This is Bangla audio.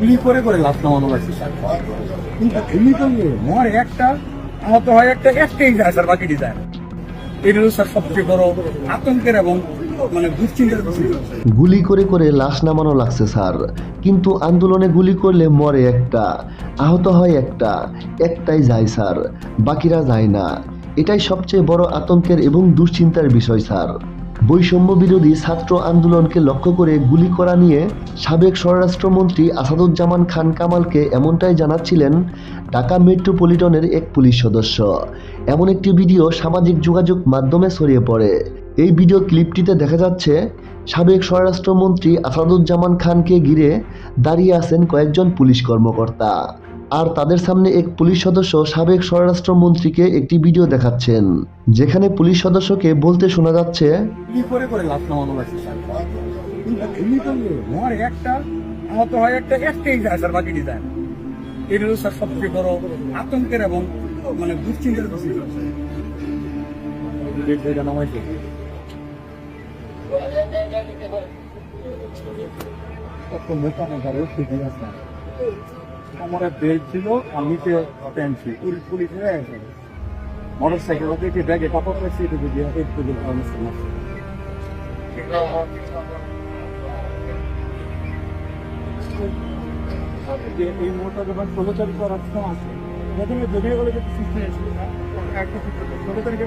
গুলি করে করে লাশ নামানো লাগছে স্যার। কিন্তু গুলি করলে মরে একটা, আহত হয় একটা, একটাই যায়, স্যার, বাকিটি যায় এটা স্যার, সবচেয়ে বড় আতঙ্কের এবং মানে গুলি করে করে লাশ নামানো লাগছে, স্যার। কিন্তু আন্দোলনে গুলি করলে মরে একটা, আহত হয় একটা, একটাই যায়, স্যার। বাকিরা যায় না। এটাই সবচেয়ে বড় আতঙ্কের এবং দুশ্চিন্তার বিষয়, স্যার। বৈষম্য বিরোধী ছাত্র আন্দোলনকে লক্ষ্য করে গুলি করা নিয়ে সাবেক স্বরাষ্ট্রমন্ত্রী আসাদুজ্জামান খান কামালকে এমনটাই জানাচ্ছিলেন ঢাকা মেট্রোপলিটনের এক পুলিশ সদস্য। এমন একটি ভিডিও সামাজিক যোগাযোগ মাধ্যমে ছড়িয়ে পড়ে। এই ভিডিও ক্লিপটিতে দেখা যাচ্ছে, সাবেক স্বরাষ্ট্রমন্ত্রী আসাদুজ্জামান খানকে ঘিরে দাঁড়িয়ে আছেন কয়েকজন পুলিশ কর্মকর্তা। আর তাদের সামনে এক পুলিশ সদস্য সাবেক স্বরাষ্ট্রমন্ত্রীকে একটি ভিডিও দেখাচ্ছেন, যেখানে পুলিশ সদস্যকে বলতে শোনা যাচ্ছে আমার বেল্ট ছিল আর নিচে প্যান্ট ছিল। পুলিশ পুলিশ হয়ে গেছে মোটর সাইকেল থেকে ব্যাগে কাপড় পেয়েছি এটা যদি একটু যদি সমস্যা। এই মোটর যখন ষোলো তারিখ সময় আছে প্রথমে যদিও বলে যে সিস্টেম একটা ষোলো তারিখে